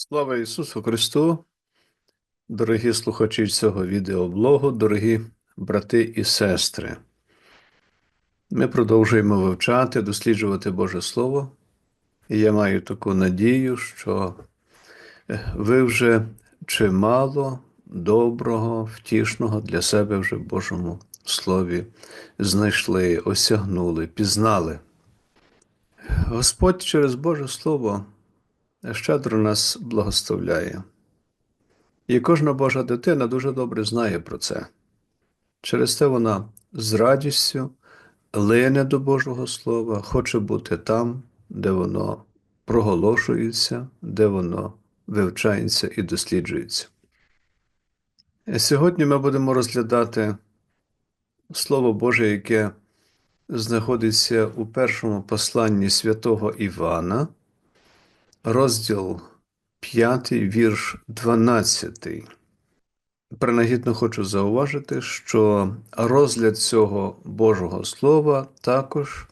Слава Ісусу Христу, дорогі слухачі цього відеоблогу, дорогі брати і сестри. Ми продовжуємо вивчати, досліджувати Боже Слово. І я маю таку надію, що е, ви вже чимало доброго, втішного для себе вже в Божому Слові знайшли, осягнули, пізнали. Господь через Боже Слово щедро нас благословляє. І кожна Божа дитина дуже добре знає про це. Через те вона з радістю лине до Божого Слова, хоче бути там, де воно проголошується, де воно вивчається і досліджується. Сьогодні ми будемо розглядати Слово Боже, яке знаходиться у першому посланні святого Івана, розділ 5, вірш 12. Принагідно хочу зауважити, що розгляд цього Божого Слова також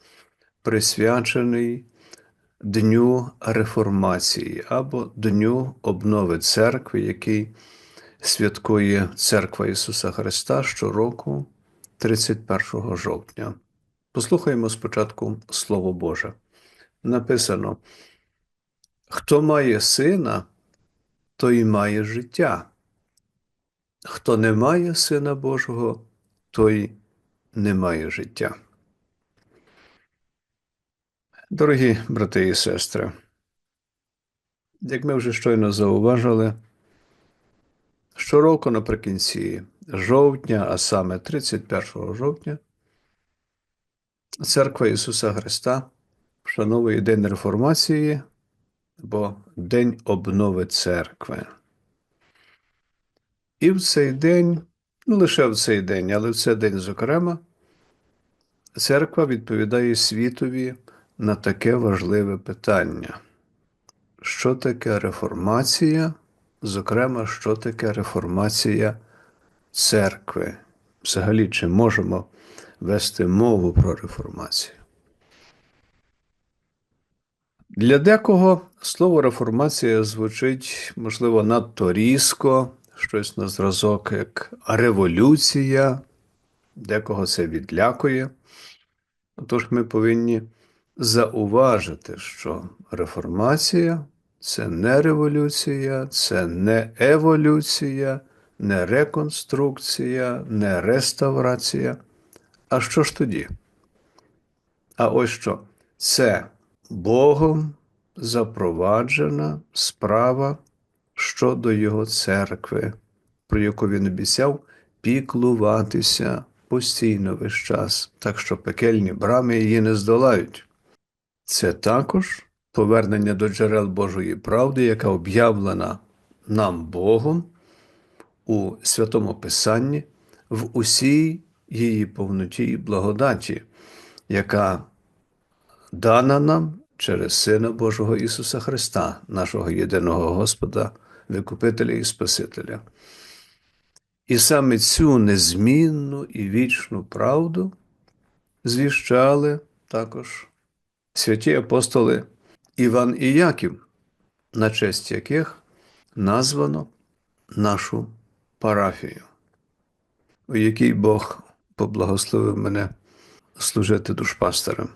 присвячений Дню Реформації або Дню обнови церкви, який святкує Церква Ісуса Христа щороку 31 жовтня. Послухаємо спочатку Слово Боже. Написано: Хто має сина, той має життя. Хто не має Сина Божого, той не має життя. Дорогі брати і сестри, як ми вже щойно зауважили, щороку наприкінці жовтня, а саме 31 жовтня, Церква Ісуса Христа вшановує День Реформації або День обнови церкви. І в цей день, ну лише в цей день, але в цей день, зокрема, церква відповідає світові на таке важливе питання. Що таке реформація? Зокрема, що таке реформація церкви? Взагалі, чи можемо вести мову про реформацію? Для декого слово реформація звучить, можливо, надто різко, щось на зразок, як революція, декого це відлякує. Тож ми повинні зауважити, що реформація це не революція, це не еволюція, не реконструкція, не реставрація. А що ж тоді? А ось що? Це Богом запроваджена справа щодо Його церкви, про яку він обіцяв піклуватися постійно весь час, так що пекельні брами її не здолають. Це також повернення до джерел Божої правди, яка об'явлена нам Богом у Святому Писанні в усій її повноті і благодаті, яка дана нам через Сина Божого Ісуса Христа, нашого єдиного Господа, Викупителя і Спасителя. І саме цю незмінну і вічну правду звіщали також святі апостоли Іван і Яків, на честь яких названо нашу парафію, у якій Бог поблагословив мене служити душпастером.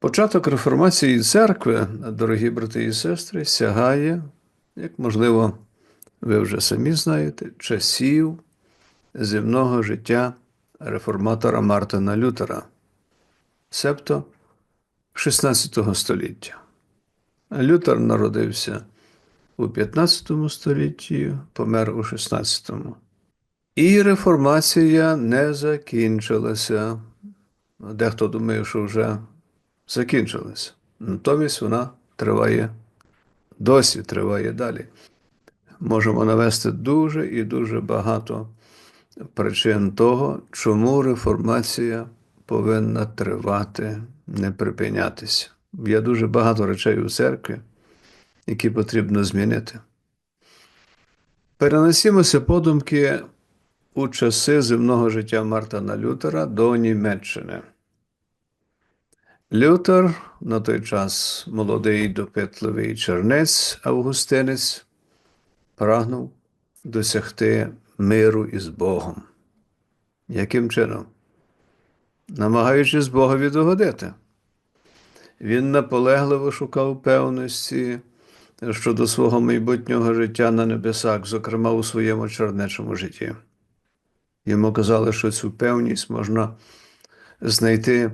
Початок реформації церкви, дорогі брати і сестри, сягає, як можливо, ви вже самі знаєте, часів земного життя реформатора Мартина Лютера, себто 16 століття. Лютер народився у 15 столітті, помер у 16. І реформація не закінчилася. Дехто думає, що вже закінчилася. Натомість вона триває досі, триває далі. Можемо навести дуже і дуже багато причин того, чому реформація повинна тривати, не припинятися. Є дуже багато речей у церкві, які потрібно змінити. Перенесімося подумки у часи земного життя Мартина Лютера до Німеччини. Лютер на той час молодий допитливий чернець Августинець прагнув досягти миру із Богом. Яким чином? Намагаючись Богові догодити. Він наполегливо шукав певності щодо свого майбутнього життя на небесах, зокрема у своєму чернечому житті. Йому казали, що цю певність можна знайти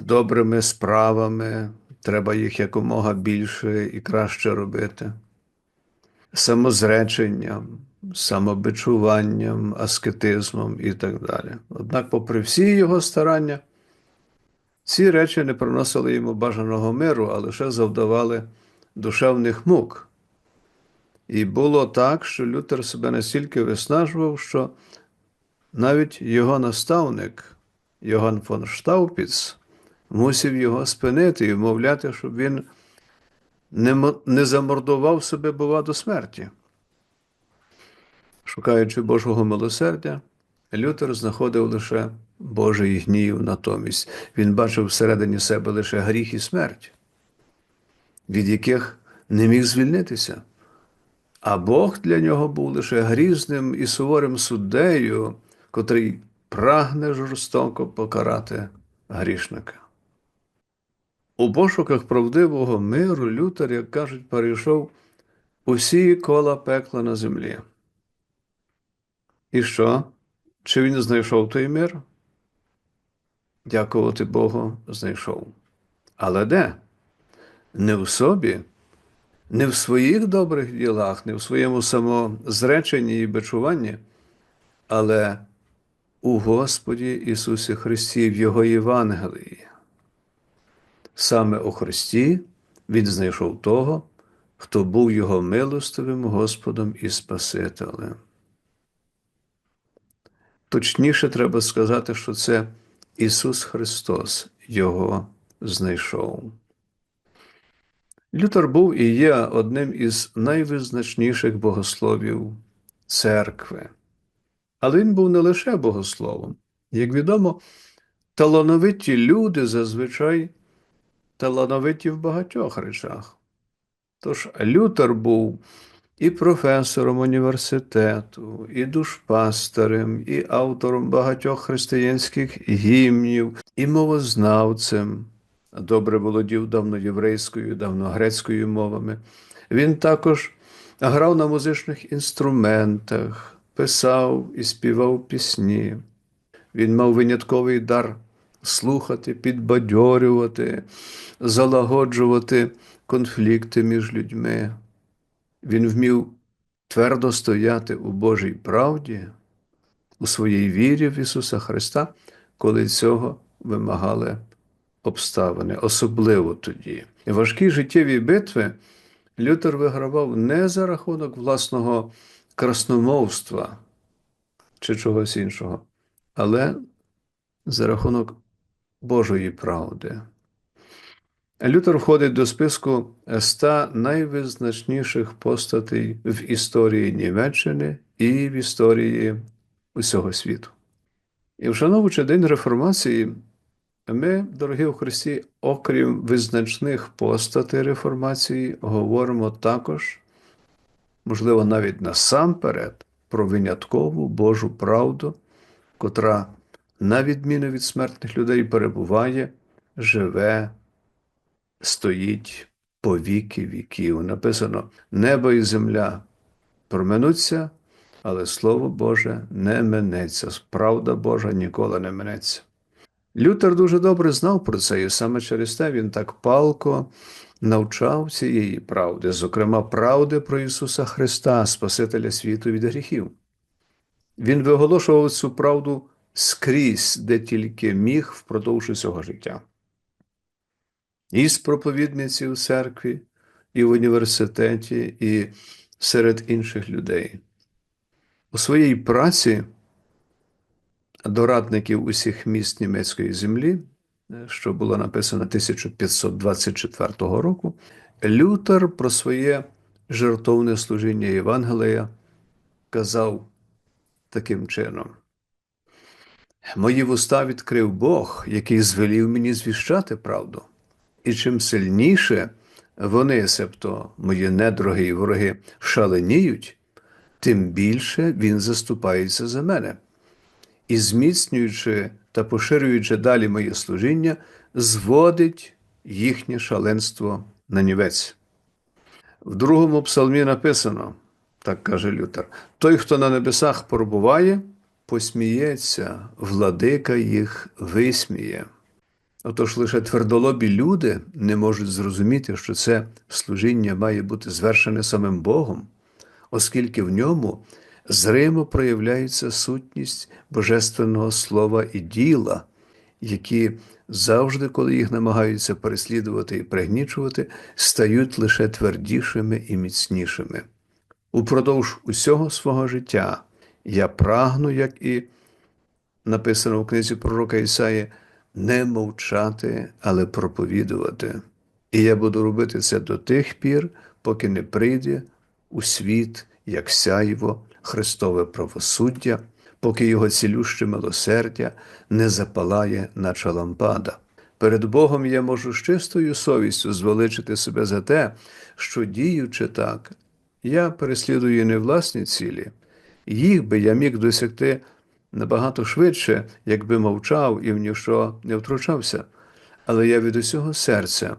добрими справами, треба їх якомога більше і краще робити, самозреченням, самобичуванням, аскетизмом і так далі. Однак, попри всі його старання, ці речі не приносили йому бажаного миру, а лише завдавали душевних мук. І було так, що Лютер себе настільки виснажував, що навіть його наставник Йоганн фон Штаупіц мусив його спинити і вмовляти, щоб він не, не замордував себе, бува, до смерті. Шукаючи Божого милосердя, Лютер знаходив лише Божий гнів натомість. Він бачив всередині себе лише гріх і смерть, від яких не міг звільнитися. А Бог для нього був лише грізним і суворим суддею, котрий прагне жорстоко покарати грішника. У пошуках правдивого миру Лютер, як кажуть, перейшов усі кола пекла на землі. І що? Чи він знайшов той мир? Дякувати Богу, знайшов. Але де? Не в собі, не в своїх добрих ділах, не в своєму самозреченні і бичуванні, але у Господі Ісусі Христі, в Його Євангелії. Саме у Христі Він знайшов того, хто був Його милостивим Господом і Спасителем. Точніше, треба сказати, що це Ісус Христос Його знайшов. Лютер був і є одним із найвизначніших богословів церкви. Але він був не лише богословом. Як відомо, талановиті люди зазвичай талановиті в багатьох речах. Тож Лютер був і професором університету, і душпастерем, і автором багатьох християнських гімнів, і мовознавцем. Добре володів давноєврейською, давногрецькою мовами. Він також грав на музичних інструментах, писав і співав пісні. Він мав винятковий дар слухати, підбадьорювати, залагоджувати конфлікти між людьми. Він вмів твердо стояти у Божій правді, у своїй вірі в Ісуса Христа, коли цього вимагали обставини, особливо тоді. І важкі життєві битви Лютер вигравав не за рахунок власного красномовства чи чогось іншого, але за рахунок Божої правди. Лютер входить до списку ста найвизначніших постатей в історії Німеччини і в історії усього світу. І вшановуючи День Реформації, ми, дорогі у Христі, окрім визначних постатей реформації, говоримо також, можливо, навіть насамперед, про виняткову Божу правду, котра, на відміну від смертних людей, перебуває, живе, стоїть по віки віків. Написано: Небо і земля проминуться, але Слово Боже не минеться. Правда Божа ніколи не минеться. Лютер дуже добре знав про це, і саме через те він так палко навчав цієї правди, зокрема, правди про Ісуса Христа, Спасителя світу від гріхів. Він виголошував цю правду скрізь, де тільки міг впродовж усього життя. І з проповідниці у церкві, і в університеті, і серед інших людей. У своїй праці до радників усіх міст німецької землі, що було написано 1524 року, Лютер про своє жертовне служіння Євангелія казав таким чином: Мої вуста відкрив Бог, який звелів мені звіщати правду. І чим сильніше вони, себто мої недороги і вороги, шаленіють, тим більше він заступається за мене. І зміцнюючи та поширюючи далі моє служіння, зводить їхнє шаленство на нівець. В другому псалмі написано, так каже Лютер: той, хто на небесах пробуває, посміється, владика їх висміє. Отож лише твердолобі люди не можуть зрозуміти, що це служіння має бути звершене самим Богом, оскільки в ньому зримо проявляється сутність Божественного слова і діла, які завжди, коли їх намагаються переслідувати і пригнічувати, стають лише твердішими і міцнішими. Упродовж усього свого життя я прагну, як і написано в книзі пророка Ісаї, не мовчати, але проповідувати. І я буду робити це до тих пір, поки не прийде у світ, як сяйво, Христове правосуддя, поки його цілюще милосердя не запалає, наче лампада. Перед Богом я можу з чистою совістю звеличити себе за те, що, діючи так, я переслідую не власні цілі, їх би я міг досягти набагато швидше, якби мовчав і в ніщо не втручався. Але я від усього серця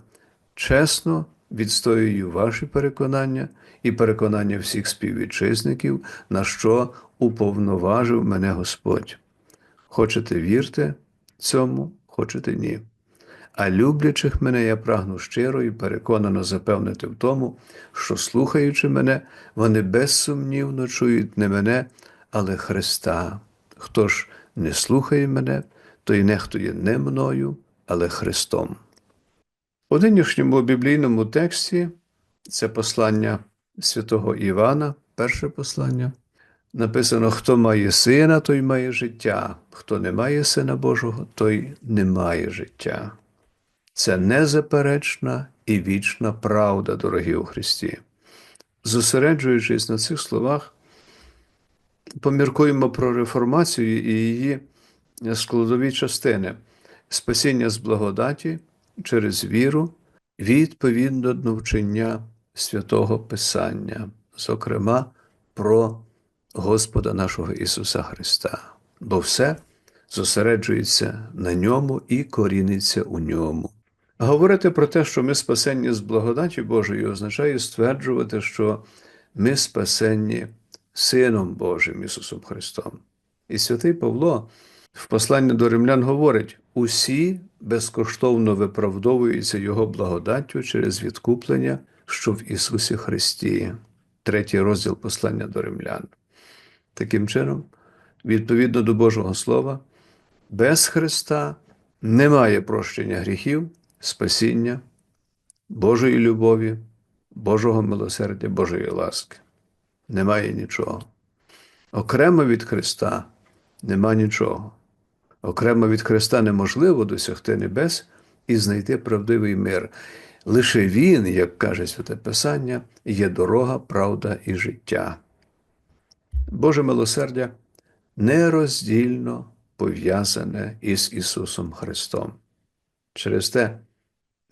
чесно відстоюю ваші переконання і переконання всіх співвітчизників, на що уповноважив мене Господь. Хочете вірте цьому, хочете ні. А люблячих мене я прагну щиро і переконано запевнити в тому, що, слухаючи мене, вони безсумнівно чують не мене, але Христа. Хто ж не слухає мене, той нехтує не мною, але Христом. У нинішньому біблійному тексті це послання святого Івана, перше послання. Написано: хто має сина, той має життя, хто не має сина Божого, той не має життя. Це незаперечна і вічна правда, дорогі у Христі. Зосереджуючись на цих словах, поміркуємо про реформацію і її складові частини спасіння з благодаті через віру відповідно до вчення святого Писання, зокрема про Господа нашого Ісуса Христа, бо все зосереджується на ньому і коріниться у ньому. Говорити про те, що ми спасенні з благодаті Божої, означає стверджувати, що ми спасенні Сином Божим Ісусом Христом. І святий Павло в посланні до римлян говорить: усі безкоштовно виправдовуються Його благодаттю через відкуплення, що в Ісусі Христі, третій розділ послання до римлян. Таким чином, відповідно до Божого Слова, без Христа немає прощення гріхів, спасіння, Божої любові, Божого милосердя, Божої ласки. Немає нічого. Окремо від Христа нема нічого. Окремо від Христа неможливо досягти небес і знайти правдивий мир. Лише Він, як каже Святе Писання, є дорога, правда і життя. Боже милосердя нероздільно пов'язане із Ісусом Христом. Через те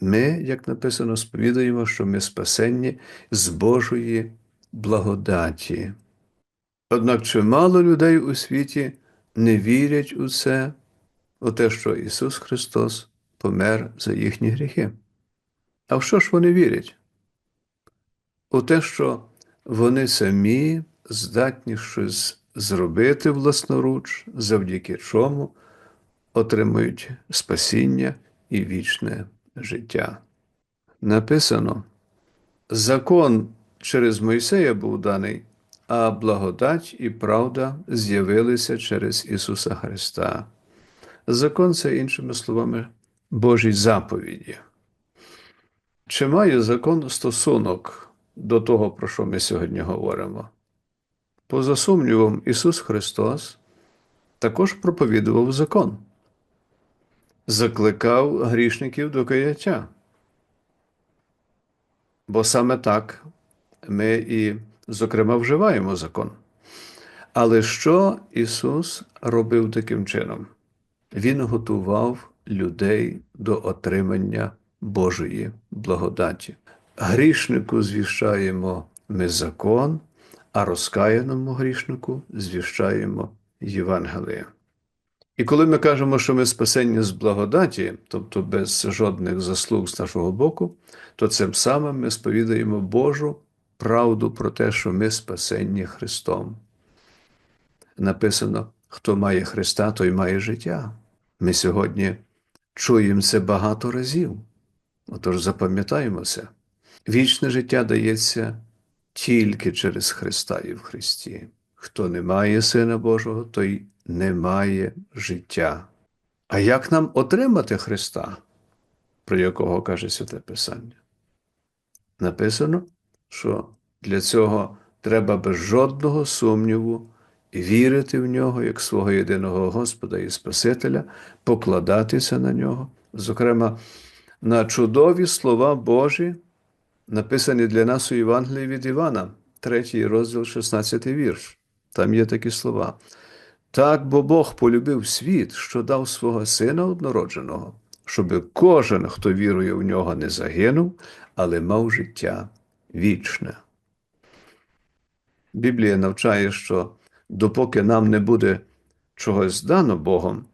ми, як написано, сповідуємо, що ми спасенні з Божої благодаті. Однак чимало людей у світі не вірять у це, у те, що Ісус Христос помер за їхні гріхи. А в що ж вони вірять? У те, що вони самі здатні щось зробити власноруч, завдяки чому отримують спасіння і вічне життя. Написано: закон через Мойсея був даний, а благодать і правда з'явилися через Ісуса Христа. Закон це, іншими словами, Божі заповіді. Чи має закон стосунок до того, про що ми сьогодні говоримо? Поза сумнівом, Ісус Христос також проповідував закон, закликав грішників до каяття. Бо саме так ми і, зокрема, вживаємо закон. Але що Ісус робив таким чином? Він готував людей до отримання Божої благодаті. Грішнику звіщаємо ми закон, а розкаяному грішнику звіщаємо Євангеліє. І коли ми кажемо, що ми спасені з благодаті, тобто без жодних заслуг з нашого боку, то цим самим ми сповідаємо Божу правду про те, що ми спасені Христом. Написано: хто має Христа, той має життя. Ми сьогодні чуємо це багато разів. Отож запам'ятаємо це. Вічне життя дається тільки через Христа і в Христі. Хто не має Сина Божого, той не має життя. А як нам отримати Христа, про якого каже Святе Писання? Написано, що для цього треба без жодного сумніву вірити в нього як свого єдиного Господа і Спасителя, покладатися на нього, зокрема, на чудові слова Божі, написані для нас у Євангелії від Івана, 3 розділ, 16 вірш. Там є такі слова. Так, бо Бог полюбив світ, що дав свого Сина однородженого, щоб кожен, хто вірує в нього, не загинув, але мав життя вічне. Біблія навчає, що допоки нам не буде чогось дано Богом,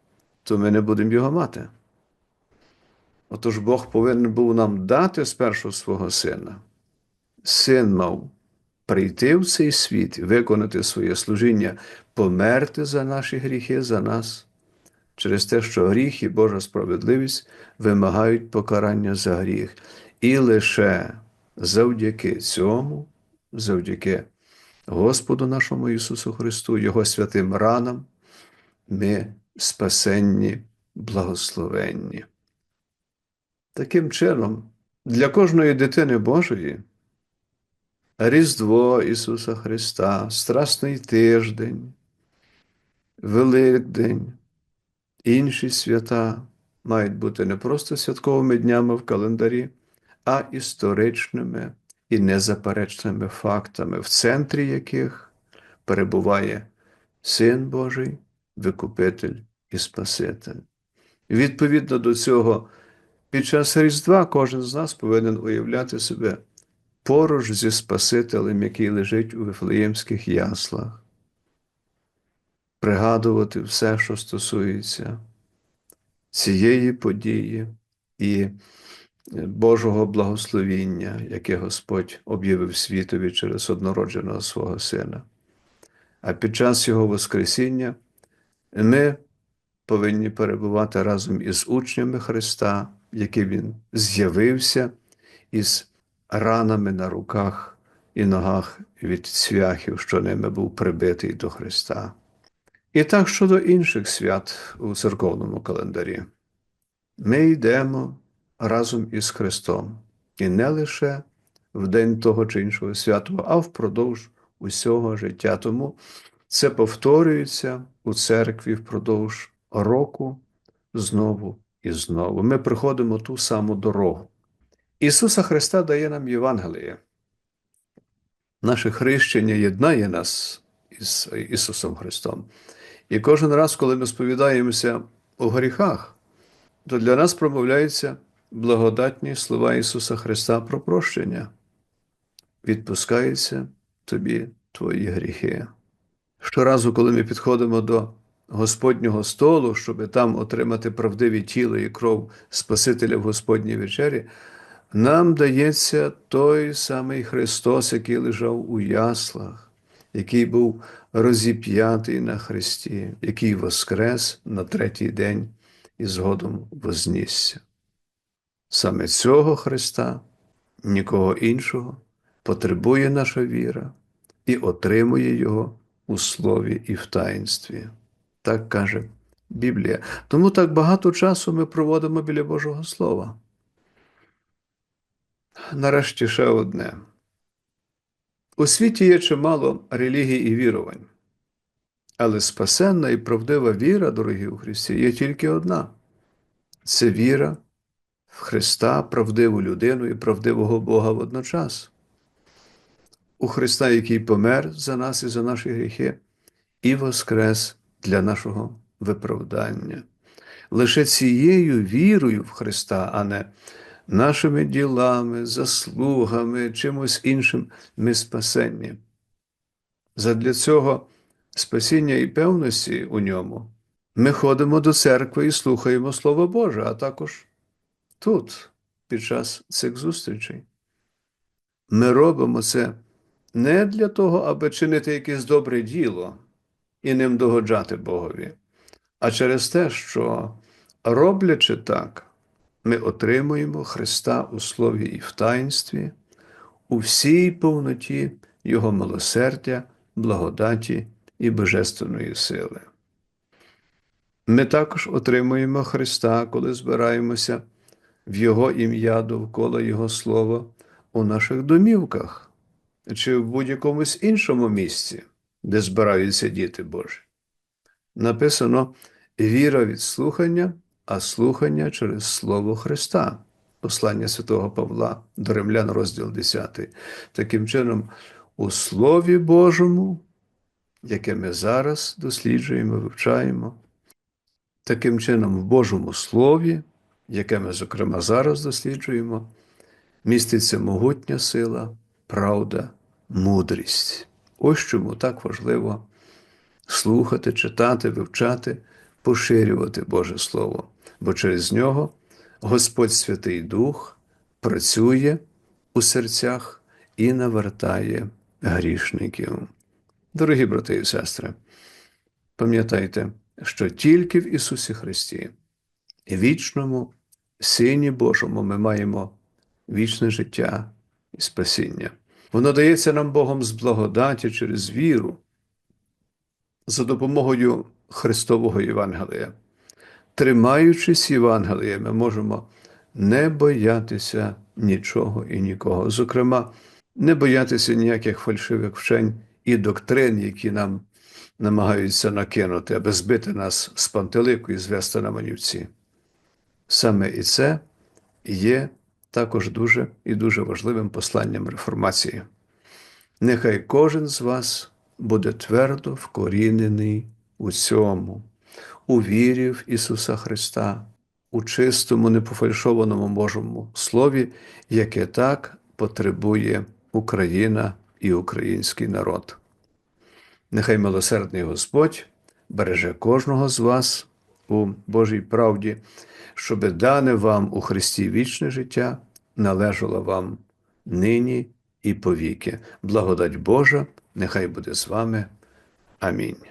то ми не будемо його мати. Отож Бог повинен був нам дати спершу свого сина. Син мав прийти в цей світ, виконати своє служіння, померти за наші гріхи, за нас, через те, що гріх і Божа справедливість вимагають покарання за гріх. І лише завдяки цьому, завдяки Господу нашому Ісусу Христу, Його святим ранам, ми спасенні, благословенні. Таким чином, для кожної дитини Божої Різдво Ісуса Христа, Страсний тиждень, Великдень, інші свята мають бути не просто святковими днями в календарі, а історичними і незаперечними фактами, в центрі яких перебуває Син Божий, Викупитель і Спаситель. Відповідно до цього, під час Різдва кожен з нас повинен уявляти себе поруч зі Спасителем, який лежить у Вифлеємських яслах, пригадувати все, що стосується цієї події і Божого благословіння, яке Господь об'явив світові через однородженого свого Сина. А під час Його Воскресіння ми повинні перебувати разом із учнями Христа, який Він з'явився із ранами на руках і ногах від цвяхів, що ними був прибитий до Христа. І так щодо інших свят у церковному календарі. Ми йдемо разом із Христом, і не лише в день того чи іншого святого, а впродовж усього життя. Тому це повторюється у церкві впродовж року знову і знову. Ми приходимо ту саму дорогу. Ісуса Христа дає нам Євангеліє. Наше хрещення єднає нас із Ісусом Христом. І кожен раз, коли ми сповідаємося у гріхах, то для нас промовляються благодатні слова Ісуса Христа про прощення. Відпускаються тобі твої гріхи. Щоразу, коли ми підходимо до Господнього столу, щоб там отримати правдиві тіло і кров Спасителя в Господній вечері, нам дається той самий Христос, який лежав у яслах, який був розіп'ятий на Христі, який воскрес на третій день і згодом вознісся. Саме цього Христа, нікого іншого, потребує наша віра і отримує Його у слові і в таїнстві. Так каже Біблія. Тому так багато часу ми проводимо біля Божого Слова. Нарешті ще одне. У світі є чимало релігій і вірувань, але спасенна і правдива віра, дорогі у Христі, є тільки одна це віра в Христа, правдиву людину і правдивого Бога водночас. У Христа, який помер за нас і за наші гріхи, і воскрес для нашого виправдання. лише цією вірою в Христа, а не нашими ділами, заслугами, чимось іншим ми спасенні. Задля цього спасіння і певності у ньому ми ходимо до церкви і слухаємо Слово Боже, а також тут, під час цих зустрічей. Ми робимо це не для того, аби чинити якесь добре діло і ним догоджати Богові, а через те, що, роблячи так, ми отримуємо Христа у Слові і в таїнстві, у всій повноті Його милосердя, благодаті і божественної сили. Ми також отримуємо Христа, коли збираємося в Його ім'я довкола Його Слова у наших домівках чи в будь-якомусь іншому місці, де збираються діти Божі. Написано віра від слухання, а слухання через Слово Христа. Послання святого Павла до Римлян, розділ 10. Таким чином, у Слові Божому, яке ми зараз досліджуємо, вивчаємо, таким чином, в Божому Слові, яке ми, зокрема, зараз досліджуємо, міститься могутня сила, правда, мудрість. Ось чому так важливо слухати, читати, вивчати, поширювати Боже Слово, бо через нього Господь Святий Дух працює у серцях і навертає грішників. Дорогі брати і сестри, пам'ятайте, що тільки в Ісусі Христі, вічному Сині Божому, ми маємо вічне життя і спасіння. Воно дається нам Богом з благодаті через віру, за допомогою Христового Євангелія. Тримаючись Євангелія, ми можемо не боятися нічого і нікого. Зокрема, не боятися ніяких фальшивих вчень і доктрин, які нам намагаються накинути, аби збити нас з пантелику і звести на манівці. Саме і це є також дуже і дуже важливим посланням реформації. Нехай кожен з вас буде твердо вкорінений у цьому, у вірі в Ісуса Христа, у чистому, непофальшованому Божому Слові, яке так потребує Україна і український народ. Нехай милосердний Господь береже кожного з вас у Божій правді, щоби дане вам у Христі вічне життя належало вам нині і повіки. Благодать Божа, нехай буде з вами. Амінь.